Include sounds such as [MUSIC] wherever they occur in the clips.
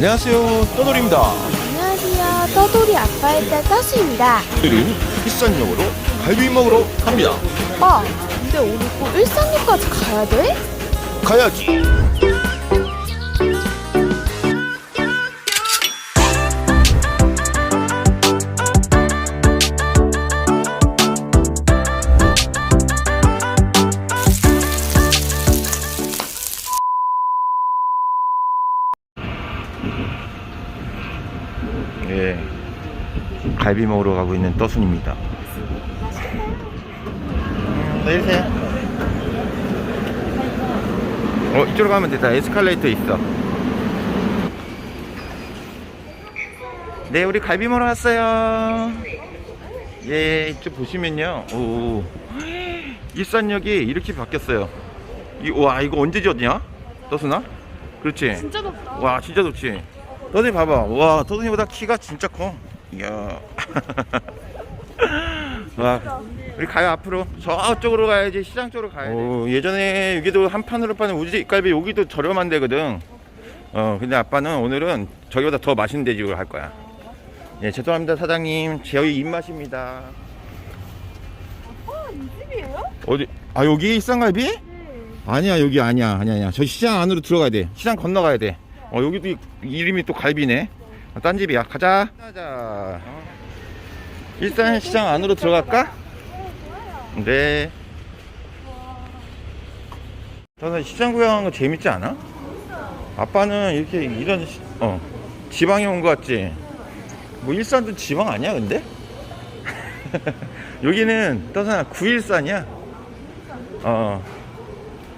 안녕하세요 떠돌입니다 안녕하세요. 떠돌이 아빠의 딸 따수입니다. 오늘은 일산역으로 갈비 먹으러 갑니다 아빠, 근데 오늘 꼭 일산역까지 가야 돼? 가야지 갈비 먹으러 가고 있는 떠순입니다. 내리세요. 어, 이쪽으로 가면 됐다. 에스컬레이터 있어. 네, 우리 갈비 먹으러 왔어요. 예, 이쪽 보시면요. 오, 일산역이 이렇게 바뀌었어요. 이, 와, 이거 언제 지었냐? 떠순아? 그렇지? 진짜 덥다. 와 진짜 좋지 떠들이 봐봐 와 떠들이보다 키가 진짜 커 이야. 와. 우리 가요 앞으로. 저쪽으로 가야지 시장 쪽으로 가야 돼. 오, 예전에 여기도 한 판으로 파는 우지갈비 여기도 저렴한 데거든. 어 근데 아빠는 오늘은 저기보다 더 맛있는 돼지를 할 거야. 예 죄송합니다 사장님. 저희 입맛입니다. 아, 이 집이에요? 어디? 아 여기 일산갈비? 네. 아니야 여기 아니야 아니야 아니야. 저 시장 안으로 들어가야 돼. 시장 건너가야 돼 어 여기도 이- 이름이 또 갈비네 아, 딴 집이야 가자 가자 일산 시장 안으로 들어갈까? 네 저는 시장 구경하는 거 재밌지 않아? 아빠는 이렇게 이런 시- 어 지방에 온 거 같지? 뭐 일산도 지방 아니야 근데? [LAUGHS] 여기는 떠나 구일산이야 어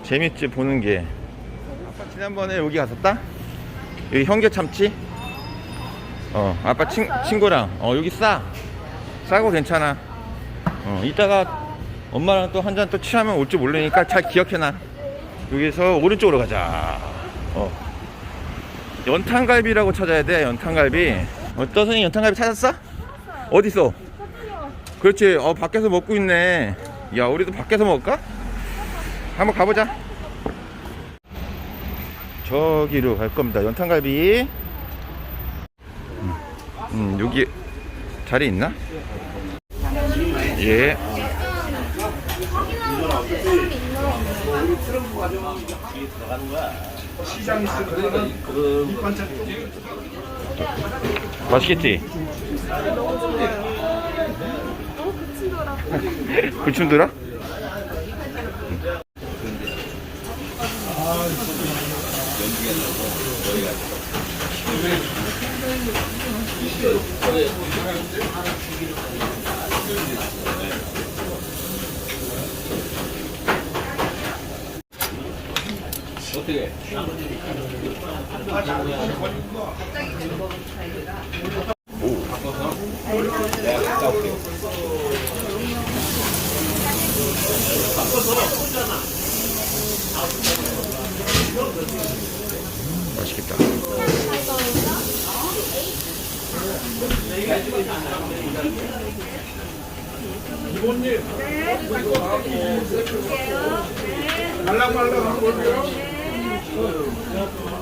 재밌지 보는 게 아빠 지난번에 여기 갔었다? 여기 형제 참치? 어 아빠 친, 친구랑 어 여기 싸 싸고 괜찮아 어 이따가 엄마랑 또 한 잔 또 취하면 올줄 모르니까 잘 기억해놔 여기서 오른쪽으로 가자 어 연탄갈비라고 찾아야 돼 연탄갈비 어떤 선생님 연탄갈비 찾았어? 어디서? 그렇지 어 밖에서 먹고 있네 야 우리도 밖에서 먹을까? 한번 가보자. 저기로 갈 겁니다. 연탄갈비. 음, 음, 여기 자리 있나? 예. 맛있겠지? [LAUGHS] 불춘들아? 맛있겠다. 이모님. 네. 갈랑말랑한 걸로요. 네.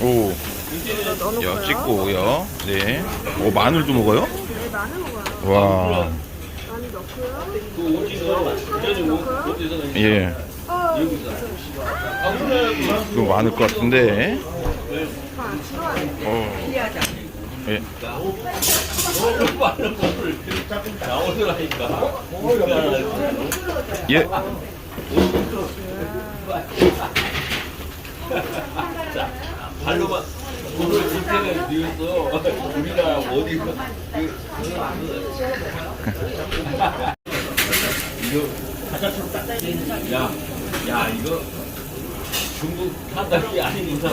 오. 야, 찍고요. 네. 오, 마늘도 먹어요? 네, 마늘 먹어요. 와. 마늘 넣고요. 예. 어, 이거 많을 것 같은데. 아, 들어 예. 예. 발로만 돈을 줄 때는 비었어. 우리가 어디가 이거 가자처럼 딱딱해. 야, 야 이거 중국 한달이 아닌 이상.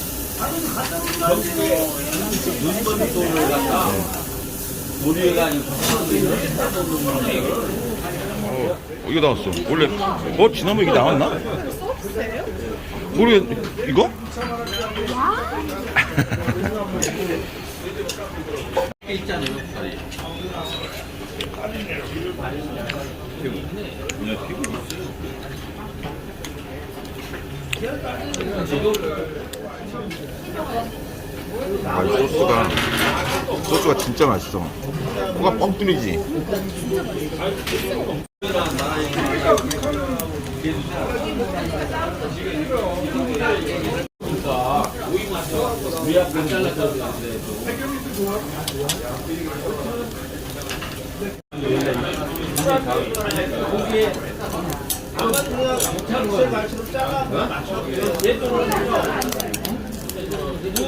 눈먼 돈을 갖다 우리가 아니고 어, 이거 나왔어. 원래 어 지난번 이게 나왔나? 모르겠 이거? 있잖아요. [LAUGHS] [LAUGHS] 아, 이 소스가 소스가 진짜 맛있어. 코가 뻥 뚫리지. 우리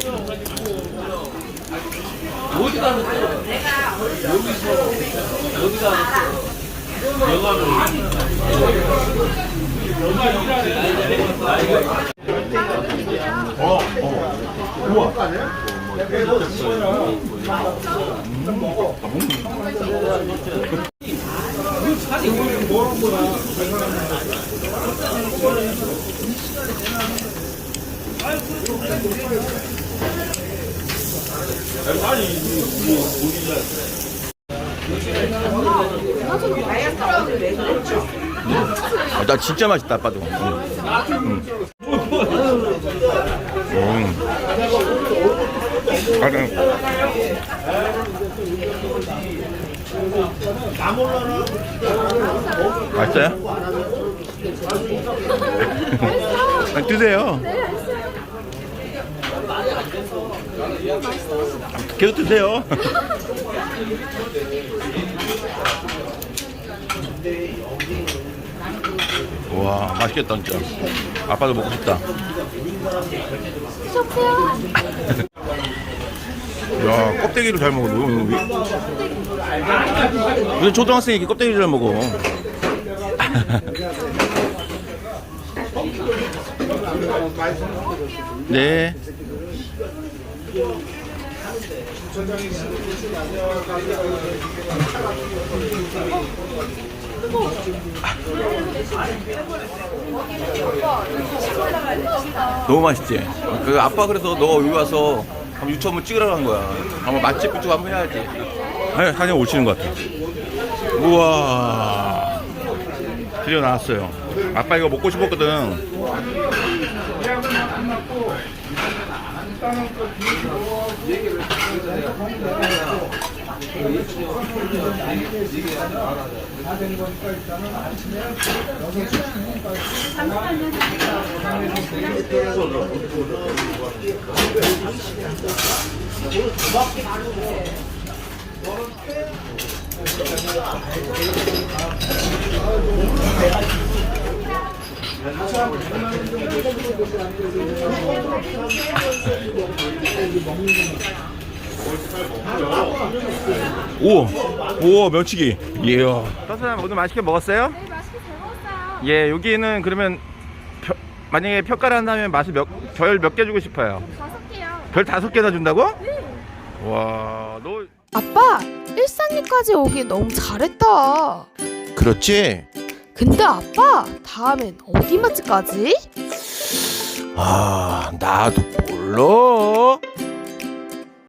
잘랐잖아. 어디가 넣었어? 여기서 어디가 넣었어? 영화를 어, 어. 우와. 아, 나 진짜 맛있다, 아빠도. 응. 응. 아, 응. 맛있어요? [LAUGHS] 아, 드세요. 계속 드세요. [LAUGHS] 와 맛있겠다 진짜. 아빠도 먹고 싶다. 드셨어요? 야 껍데기를 잘 먹어. 왜- 무슨 초등학생이 이렇게 껍데기를 잘 먹어. [LAUGHS] 네. 너무 맛있지? 그 아빠 그래서 너 여기 와서 한번 유튜브 한번 찍으라고 한 거야. 한번 맛집 유튜브 한번 해야지. 아니, 사진 오시는 것 같아. 우와. 드디어 나왔어요. 아빠 이거 먹고 싶었거든. 우와, 우와, 면치기. 이야. 선생님, 오늘 맛있게 먹었어요? 네, 맛있게 잘 먹었어요. 예, 여기는 그러면 펴- 만약에 평가를 한다면 맛을 몇, 별 몇 개 주고 싶어요? 다섯 개요. 별 다섯 개나 준다고? 네. 와, 너. 아빠, 일산리까지 오기 너무 잘했다. 그렇지? 근데 아빠, 다음엔 어디 맛집 까지? 아, 나도 몰라.